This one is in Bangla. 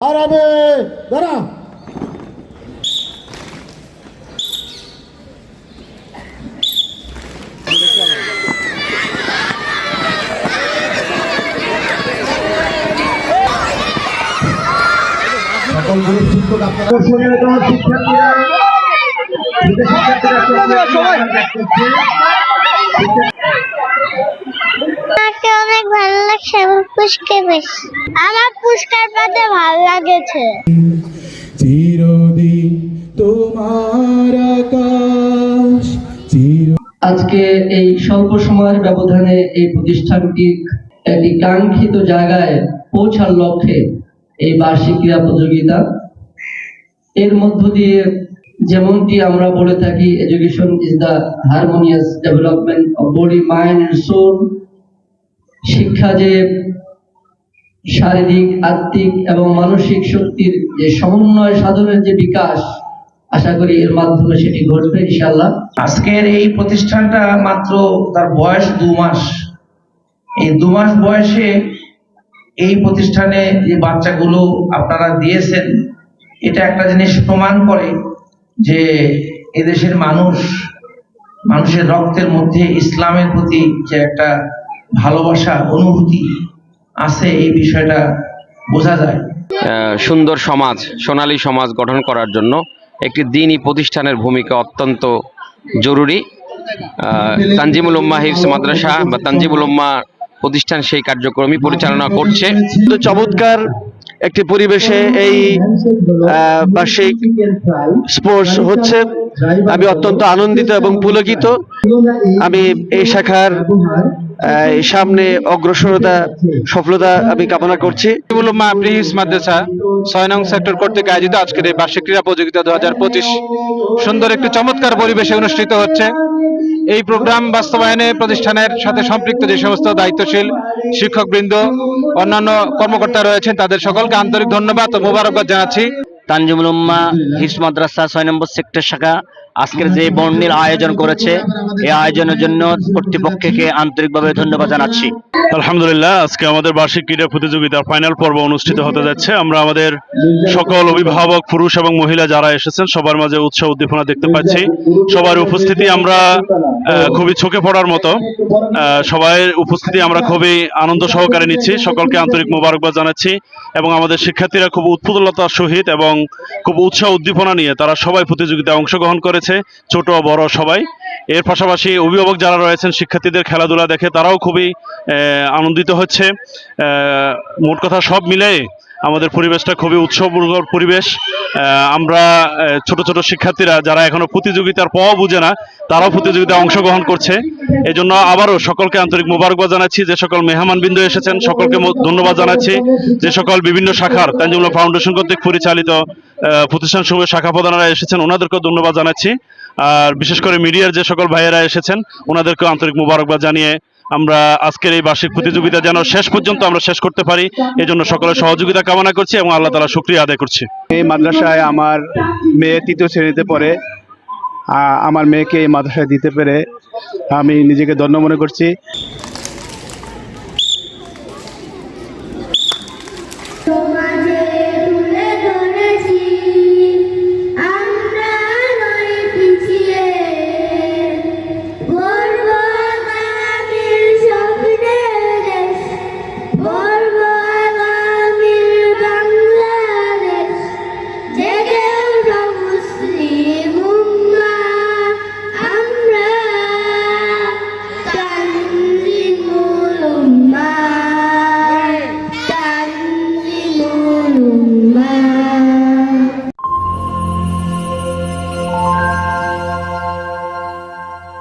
আরামে দাঁড়া। সকল গুরু শিক্ষক শিক্ষার্থীরা পুষ্কার বেশি। আমার পুষ্কার পাতে ভালো লাগেছে। চিরদিন তোমার আকাশ চির আজকে এই স্বল্প সময়ের ব্যবধানে এই প্রতিষ্ঠানটি একটি কাঙ্ক্ষিত জায়গায় পৌঁছার লক্ষ্যে এই বার্ষিক ক্রীড়া প্রতিযোগিতা। এর মধ্য দিয়ে যেমনটি আমরা বলে থাকি education is the harmonious development of body mind and soul শিক্ষা যে শারীরিক, আত্মিক এবং মানসিক শক্তির যে সমন্বয় সাধনের যে বিকাশ, আশা করি এর মাধ্যমে সেটি ঘটবে ইনশাল্লাহ আজকের এই প্রতিষ্ঠানটা মাত্র তার বয়স দু মাস। এই দু মাস বয়সে এই প্রতিষ্ঠানে যে বাচ্চাগুলো আপনারা দিয়েছেন, এটা একটা জিনিস প্রমাণ করে যে এদেশের মানুষ, মানুষের রক্তের মধ্যে ইসলামের প্রতি যে একটা ভালোবাসা, অনুভূতি আছে এই বিষয়টা বোঝা যায়। সুন্দর সমাজ সোনালী সমাজ গঠন করার জন্য একটি দিনই প্রতিষ্ঠানের ভূমিকা অত্যন্ত জরুরি। তানজিমুল উম্মাহ হিফস মাদ্রাসা বা তানজিমুল উম্মাহ প্রতিষ্ঠান সেই কার্যক্রমই পরিচালনা করছে। তো চমৎকার একটি পরিবেশে এই বার্ষিক স্পোর্টস হচ্ছে। আমি অত্যন্ত আনন্দিত এবং পুলকিত। আমি এই শাখার সামনে অগ্রসরতা, সফলতা আমি কামনা করছি। উলুমা প্রিন্স মাদ্রাসা, ছয় নং সেক্টর কর্তৃক আয়োজিত আজকের এই বার্ষিক ক্রীড়া প্রতিযোগিতা দু হাজার পঁচিশ। সুন্দর একটি চমৎকার পরিবেশে অনুষ্ঠিত হচ্ছে। এই প্রোগ্রাম বাস্তবায়নে প্রতিষ্ঠানের সাথে সম্পৃক্ত যে সমস্ত দায়িত্বশীল শিক্ষকবৃন্দ, অন্যান্য কর্মকর্তা রয়েছেন, তাদের সকলকে আন্তরিক ধন্যবাদ ও মোবারকবাদ জানাচ্ছি। তানজিমুল উম্মা হিফস মাদ্রাসা ছয় নম্বর সেক্টর শাখা। আজকের যে বর্ণিল আয়োজন করেছে এই আয়োজনের জন্য কর্তৃপক্ষকে আন্তরিকভাবে ধন্যবাদ জানাচ্ছি। আলহামদুলিল্লাহ আজকে আমাদের বার্ষিক ক্রীড়া প্রতিযোগিতার ফাইনাল পর্ব অনুষ্ঠিত হতে যাচ্ছে। আমরা আমাদের সকল অভিভাবক পুরুষ এবং মহিলা যারা এসেছেন সবার মাঝে উৎসাহ উদ্দীপনা দেখতে পাচ্ছি। সবার উপস্থিতি আমরা আহ, খুবই চোখে পড়ার মতো। আহ, সবাই উপস্থিতি আমরা খুবই আনন্দ সহকারে নিচ্ছি। সকলকে আন্তরিক মোবারকবাদ জানাচ্ছি এবং আমাদের শিক্ষার্থীরা খুব উৎফুল্লতার সহিত এবং খুব উৎসাহ উদ্দীপনা নিয়ে তারা সবাই প্রতিযোগিতায় অংশগ্রহণ করেছে, ছোট, বড় সবাই। এর পাশাপাশি অভিভাবক যারা রয়েছেন, শিক্ষার্থীদের খেলাধুলা দেখে তারাও খুবই আনন্দিত হচ্ছে। মোট কথা সব মিলে আমাদের পরিবেশটা খুবই উৎসবমূলক পরিবেশ। আমরা ছোট ছোট শিক্ষার্থীরা যারা এখনও প্রতিযোগিতার পাওয়া বুঝে না, তারাও প্রতিযোগিতায় অংশগ্রহণ করছে। এই জন্য আবারও সকলকে আন্তরিক মোবারকবাদ জানাচ্ছি, যে সকল মেহমান বিন্দু এসেছেন, সকলকে ধন্যবাদ জানাচ্ছি, যে সকল বিভিন্ন শাখার তানজিমুল্লাহ ফাউন্ডেশন কর্তৃক পরিচালিত প্রতিষ্ঠান সমূহের শাখা প্রধানরা এসেছেন, ওনাদেরকেও ধন্যবাদ জানাচ্ছি। আর বিশেষ করে মিডিয়ার যে সকল ভাইয়েরা এসেছেন, ওনাদেরকেও আন্তরিক মোবারকবাদ জানিয়ে আমরা আজকের এই বার্ষিক প্রতিযোগিতা যেন শেষ পর্যন্ত আমরা শেষ করতে পারি, এজন্য জন্য সকলের সহযোগিতা কামনা করছি এবং আল্লাহ তালা শুক্রিয়া আদায় করছি। এই মাদ্রাসায় আমার মেয়ে তৃতীয় শ্রেণীতে পড়ে আমার মেয়েকে এই মাদ্রাসায় দিতে পেরে আমি নিজেকে ধন্য মনে করছি। Amen.